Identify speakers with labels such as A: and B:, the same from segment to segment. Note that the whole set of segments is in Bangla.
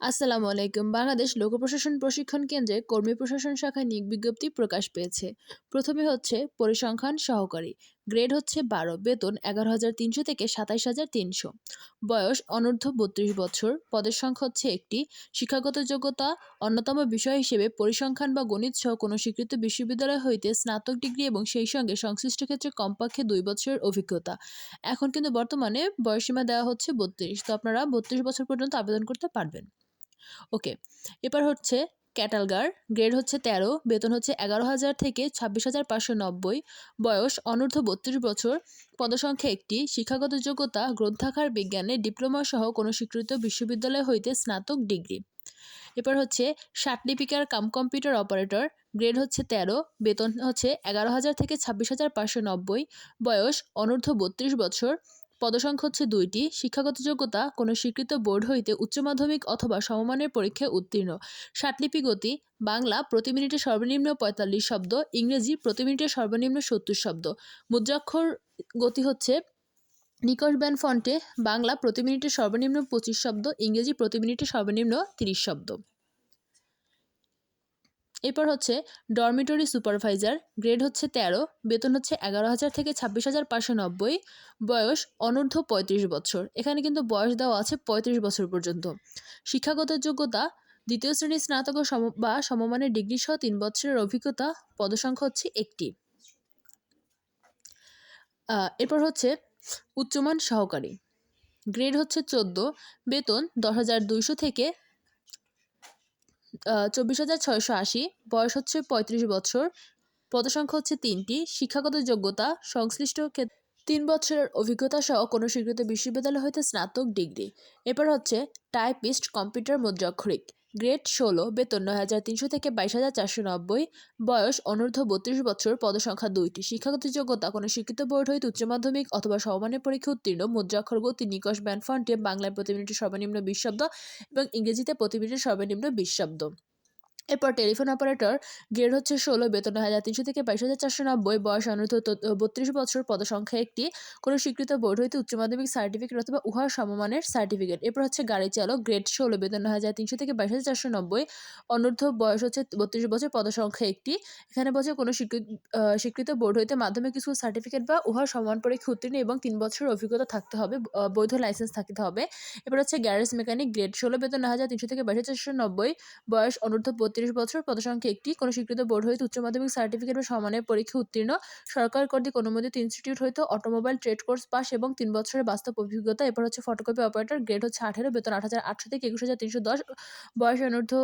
A: আসসালামু আলাইকুম। বাংলাদেশ লোক প্রশাসন প্রশিক্ষণ কেন্দ্রে কর্মী প্রশাসন শাখায় নিয়োগ বিজ্ঞপ্তি প্রকাশ পেয়েছে। প্রথমে হচ্ছে পরিসংখ্যান সহকারী। গ্রেড হচ্ছে বারো, বেতন এগারো হাজার তিনশো থেকে সাতাইশ হাজার তিনশো। বয়স অনূর্ধ্ব বত্রিশ বছর। পদের সংখ্যা হচ্ছে একটি। শিক্ষাগত যোগ্যতা অন্যতম বিষয় হিসেবে পরিসংখ্যান বা গণিত সহ কোনো স্বীকৃত বিশ্ববিদ্যালয় হইতে স্নাতক ডিগ্রি এবং সেই সঙ্গে সংশ্লিষ্ট ক্ষেত্রে কমপক্ষে দুই বছরের অভিজ্ঞতা। এখন কিন্তু বর্তমানে বয়সীমা দেওয়া হচ্ছে বত্রিশ। তো আপনারা বত্রিশ বছর পর্যন্ত আবেদন করতে পারবেন। ওকে এবার হচ্ছে ক্যাটালগার গ্রেড হচ্ছে তেরো, বেতন হচ্ছে এগারো হাজার থেকে ছাব্বিশ হাজার পাঁচশো নব্বই, বয়স অনূর্ধ্ব বত্রিশ বছর, পদসংখ্যা একটি, শিক্ষাগত যোগ্যতা গ্রন্থাগার বিজ্ঞানে ডিপ্লোমা সহ কোনো স্বীকৃত বিশ্ববিদ্যালয় হইতে স্নাতক ডিগ্রি। এবার হচ্ছে লিপিকার কাম কম্পিউটার অপারেটর গ্রেড হচ্ছে তেরো, বেতন হচ্ছে এগারো হাজার থেকে ছাব্বিশ হাজার পাঁচশো নব্বই, বয়স অনূর্ধ্ব বত্রিশ বছর পদসংখ্যা হচ্ছে দুইটি, শিক্ষাগত যোগ্যতা কোনো স্বীকৃত বোর্ড হইতে উচ্চ মাধ্যমিক অথবা সমমানের পরীক্ষায় উত্তীর্ণ। ষাটলিপি গতি, বাংলা প্রতি মিনিটে সর্বনিম্ন পঁয়তাল্লিশ শব্দ, ইংরেজি প্রতি মিনিটে সর্বনিম্ন সত্তর শব্দ। মুদ্রাক্ষর গতি হচ্ছে নিকশ ব্যান ফন্টে, বাংলা প্রতি মিনিটে সর্বনিম্ন পঁচিশ শব্দ, ইংরেজি প্রতি মিনিটে সর্বনিম্ন তিরিশ শব্দ। এরপর হচ্ছে ডরমিটরি সুপারভাইজার গ্রেড হচ্ছে তেরো, বেতন হচ্ছে এগারো হাজার থেকে ছাব্বিশ হাজার পাঁচশো নব্বই, বয়স অনূর্ধ্ব পঁয়ত্রিশ বছর। এখানে কিন্তু বয়স দেওয়া আছে পঁয়ত্রিশ বছর পর্যন্ত। শিক্ষাগত যোগ্যতা, দ্বিতীয় শ্রেণির স্নাতক সম বা সমমানের ডিগ্রি সহ তিন বছরের অভিজ্ঞতা, পদসংখ্যা হচ্ছে একটি। এরপর হচ্ছে উচ্চমান সহকারী। গ্রেড হচ্ছে চোদ্দ, বেতন দশ হাজার দুইশো থেকে চব্বিশ হাজার ছয়শো আশি, বয়স হচ্ছে পঁয়ত্রিশ বছর। পদসংখ্যা হচ্ছে তিনটি, শিক্ষাগত যোগ্যতা, সংশ্লিষ্ট ক্ষেত্রে তিন বছরের অভিজ্ঞতা সহ কোনো স্বীকৃত বিশ্ববিদ্যালয় হইতে স্নাতক ডিগ্রি। এরপর হচ্ছে টাইপিস্ট, কম্পিউটার মুদ্রাক্ষরিক। গ্রেড ষোলো, বেতন নয় হাজার তিনশো থেকে বাইশ হাজার চারশো নব্বই, বয়স অনূর্ধ্ব বত্রিশ বছর, পদসংখ্যা দুইটি। শিক্ষাগত যোগ্যতা, কোনো শিক্ষিত বোর্ড হইতে উচ্চ মাধ্যমিক অথবা সমমানের পরীক্ষা উত্তীর্ণ মুদ্রাক্ষর গতি নিকশ ব্যানফন্টে বাংলায় প্রতি মিনিটে সর্বনিম্ন বিশ শব্দ এবং ইংরেজিতে প্রতি মিনিটে সর্বনিম্ন বিশ শব্দ। এরপর টেলিফোন অপারেটর গ্রেড হচ্ছে ষোলো, বেতন হাজার তিনশো থেকে বাইশ হাজার চারশো নব্বই, বয়স অনুরোধ বত্রিশ বছর, পদসংখ্যা একটি। কোনো স্বীকৃত বোর্ড হইতে উচ্চ মাধ্যমিক সার্টিফিকেট অথবা উহার সমমানের সার্টিফিকেট এরপর হচ্ছে গাড়ি চালক গ্রেড ষোলো, বেতন হাজার তিনশো থেকে বাইশ হাজার চারশো নব্বই, অনূর্ধ্ব বয়স হচ্ছে বত্রিশ বছর, পদসংখ্যা একটি। এখানে বলছে কোনো স্বীকৃত স্বীকৃত বোর্ড হইতে মাধ্যমিক স্কুল সার্টিফিকেট বা উহার সমান পরীক্ষা উত্তীর্ণ এবং তিন বছরের অভিজ্ঞতা থাকতে হবে বৈধ লাইসেন্স থাকতে হবে। এরপর হচ্ছে গ্যারেজ মেকানিক গ্রেড ষোলো, বেতন হাজার তিনশো থেকে বাইশ হাজার চারশো নব্বই, বয়স অনূর্ধ্ব বত্রিশ বছর পদসংখ্যা একটি, কোনো স্বীকৃত বোর্ড হইতে উচ্চ মাধ্যমিক সার্টিফিকেট বা সমানের পরীক্ষা উত্তীর্ণ, সরকার কর্তৃক অনুমোদিত ইনস্টিটিউট হইতে অটোমোবাইল ট্রেড কোর্স পাস এবং তিন বছরের বাস্তব অভিজ্ঞতা। এরপর হচ্ছে ফটোকপি অপারেটর গ্রেড হচ্ছে আঠেরো, বেতন আট হাজার আটশো থেকে একুশ হাজার তিনশো দশ, বয়স অনূর্ধ্ব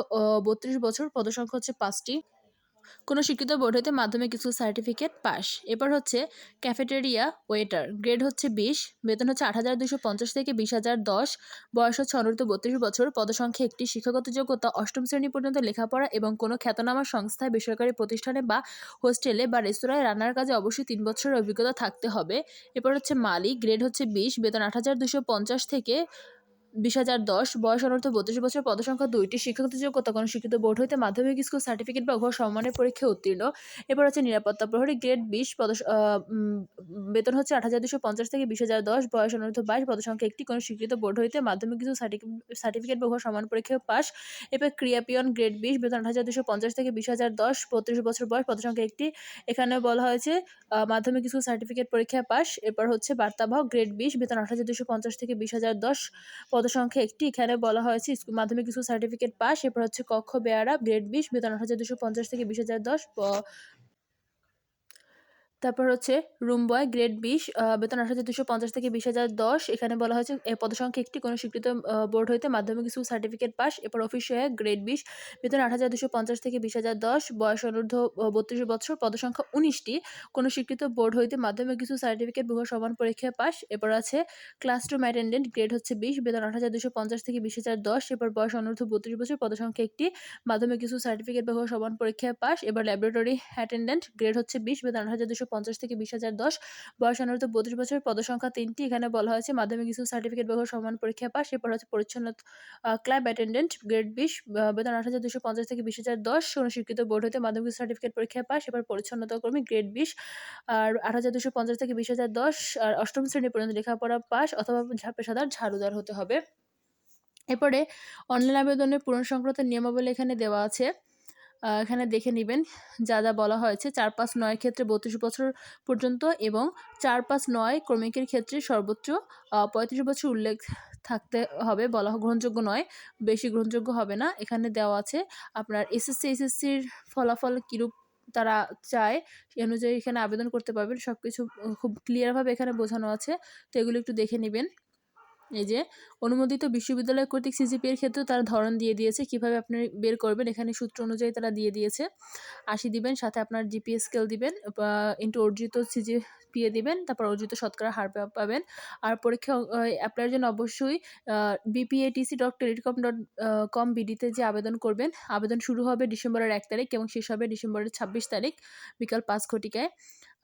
A: বত্রিশ বছর, পদসংখ্যা হচ্ছে পাঁচটি। কোনো শিক্ষিত বোর্ড হইতে মাধ্যমিক কিছু সার্টিফিকেট পাস। এরপর হচ্ছে ক্যাফেটেরিয়া ওয়েটার, গ্রেড হচ্ছে বিশ, বেতন হচ্ছে আট হাজার দুশো পঞ্চাশ থেকে বিশ হাজার দশ, বয়স হচ্ছে অনূর্ধ্ব বত্রিশ বছর, পদসংখ্যা একটি, শিক্ষাগত যোগ্যতা অষ্টম শ্রেণি পর্যন্ত লেখাপড়া এবং কোনো খ্যাতনামা সংস্থায় বেসরকারি প্রতিষ্ঠানে বা হোস্টেলে বা রেস্তোরাঁয় রান্নার কাজে অবশ্যই তিন বছরের অভিজ্ঞতা থাকতে হবে। এরপর হচ্ছে মালিক, গ্রেড হচ্ছে বিশ, বেতন আট হাজার দুশো পঞ্চাশ থেকে বিশ হাজার দশ, বয়স অনর্থ বত্রিশ বছর পদসংখ্যা দুইটি, শিক্ষাগত যোগ্যতা কোনো শিক্ষিত বোর্ড হইতে মাধ্যমিক স্কুল সার্টিফিকেট বা উভয় সম্মানের পরীক্ষায় উত্তীর্ণ। এরপর হচ্ছে নিরাপত্তা প্রহরী গ্রেড বিশ পদ বেতন হচ্ছে আট হাজার দুশো পঞ্চাশ থেকে বিশ হাজার দশ, বয়স অনর্থ বাইশ, পদসংখ্যা একটি, কোনো স্বীকৃত বোর্ড হইতে মাধ্যমিক স্কুল সার্টিফিকেট বা উভয় সমান পরীক্ষায় পাস এরপর ক্রিয়াপিয়ন গ্রেড বিশ, বেতন আট হাজার দুশো পঞ্চাশ থেকে বিশ হাজার দশ, বত্রিশ বছর বয়স, পদসংখ্যা একটি। এখানে বলা হয়েছে মাধ্যমিক স্কুল সার্টিফিকেট পরীক্ষায় পাস এরপর হচ্ছে বার্তাবাহক গ্রেড বিশ, বেতন আট হাজার দুশো পঞ্চাশ থেকে বিশ হাজার দশ পদসংখ্যা একটি। এখানে বলা হয়েছে মাধ্যমিক কিছু সার্টিফিকেট পাস এরপর হচ্ছে কক্ষ, বেয়ারা গ্রেড বিশ, বেতন আট হাজার দুশো পঞ্চাশ থেকে বিশ হাজার দশ তারপর হচ্ছে রুম বয় গ্রেড বিশ বেতন আট হাজার দুশো পঞ্চাশ থেকে বিশ হাজার দশ। এখানে বলা হয়েছে পদসংখ্যা একটি কোনো স্বীকৃত বোর্ড হইতে মাধ্যমিক স্কুল সার্টিফিকেট পাস এরপর অফিস সহায়ক গ্রেড বিশ। বেতন আট হাজার দুশো পঞ্চাশ থেকে বিশ হাজার দশ। বয়স অনূর্ধ্ব বত্রিশ বছর, পদসংখ্যা উনিশটি। কোনো স্বীকৃত বোর্ড হইতে মাধ্যমিক স্কুল সার্টিফিকেট বহু সমান পরীক্ষায় পাস এরপর আছে ক্লাস রুম অ্যাটেন্ডেন্ট গ্রেড হচ্ছে বিশ, বেতন আট হাজার দুশো পঞ্চাশ থেকে বিশ হাজার দশ। এরপর বয়স অনূর্ধ্ব, বত্রিশ বছর, পদসংখ্যা একটি মাধ্যমিক স্কুল সার্টিফিকেট বহু সমান পরীক্ষায় পাস এবার ল্যাবরেটরি অ্যাটেন্ডেন্ট গ্রেড হচ্ছে বিশ, বেতন আট হাজার দুশো পঞ্চাশ থেকে বিশ হাজার দশ। বয়স অনুরোধ বত্রিশ বছর পদসংখ্যা তিনটি। এখানে বলা হয়েছে মাধ্যমিক স্কুল সার্টিফিকেট ব্যবহার সমান পরীক্ষা পাস এরপর হচ্ছে পরিচ্ছন্ন ক্লাব অ্যাটেন্ডেন্ট গ্রেড বিশ। বেতন আট হাজার দুশো পঞ্চাশ থেকে বিশ হাজার দশ। অনুস্বীকৃত বোর্ড হতে মাধ্যমিক সার্টিফিকেট পরীক্ষা পাস এবার পরিচ্ছন্নতা কর্মী গ্রেড বিশ। আর আট হাজার দুশো পঞ্চাশ থেকে বিশ হাজার দশ। আর অষ্টম শ্রেণি পর্যন্ত লেখাপড়া পাস অথবা পেশাদার ঝাড়ুদার হতে হবে। এরপরে অনলাইন আবেদনের পূরণ সংক্রান্ত নিয়মাবলী এখানে দেওয়া আছে। এখানে দেখে নেবেন যা যা বলা হয়েছে। চার পাঁচ নয় ক্ষেত্রে বত্রিশ বছর পর্যন্ত এবং চার পাঁচ নয় ক্রমিকের ক্ষেত্রে সর্বোচ্চ পঁয়ত্রিশ বছর উল্লেখ থাকতে হবে। বলা গ্রহণযোগ্য নয়, বেশি গ্রহণযোগ্য হবে না। এখানে দেওয়া আছে আপনার এসএসসি, এসএসসির ফলাফল কীরূপ তারা চায় সেই অনুযায়ী এখানে আবেদন করতে পারবেন। সব কিছু খুব ক্লিয়ারভাবে এখানে বোঝানো আছে। তো এগুলো একটু দেখে নেবেন। এই যে, অনুমোদিত বিশ্ববিদ্যালয় কর্তৃক সিজিপি এর ক্ষেত্রেও তারা ধরন দিয়ে দিয়েছে, কীভাবে আপনি বের করবেন, এখানে সূত্র অনুযায়ী তারা দিয়ে দিয়েছে। আশি দিবেন, সাথে আপনার জিপিএস স্কেল দিবেন ইন্টু অর্জিত সিজিপিএ দিবেন, তারপর অর্জিত শতকরা হার পাবেন। আর পরীক্ষা অ্যাপ্লাইয়ের জন্য অবশ্যই BPATC dot telecom dot com বিডিতে যে আবেদন করবেন, আবেদন শুরু হবে ডিসেম্বরের এক তারিখ এবং শেষ হবে ডিসেম্বরের ছাব্বিশ তারিখ, বিকাল পাঁচ ঘটিকায়।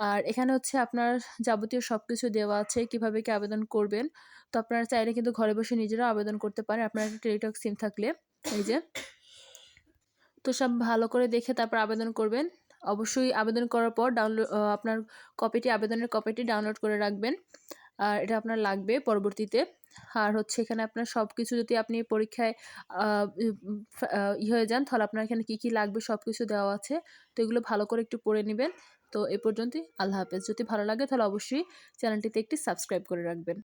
A: আর এখানে হচ্ছে আপনার যাবতীয় সব কিছু দেওয়া আছে, কীভাবে কি আবেদন করবেন। তো আপনারা চাইলে কিন্তু ঘরে বসে নিজেরাও আবেদন করতে পারেন। আপনার একটা টেলিটক সিম থাকলে, এই যে। তো সব ভালো করে দেখে তারপর আবেদন করবেন। অবশ্যই আবেদন করার পর ডাউনলোড আপনার কপিটি আবেদনের কপিটি ডাউনলোড করে রাখবেন। আর এটা আপনার লাগবে পরবর্তীতে। আর হচ্ছে এখানে আপনার সব কিছু যদি আপনি পরীক্ষায় ই হয়ে যান, তাহলে আপনার এখানে কী কী লাগবে সব কিছু দেওয়া আছে, তো এগুলো ভালো করে একটু পড়ে নেবেন। তো এ পর্যন্তই, আল্লাহ হাফেজ। যদি ভালো লাগে তাহলে অবশ্যই চ্যানেলটিতে একটি সাবস্ক্রাইব করে রাখবেন।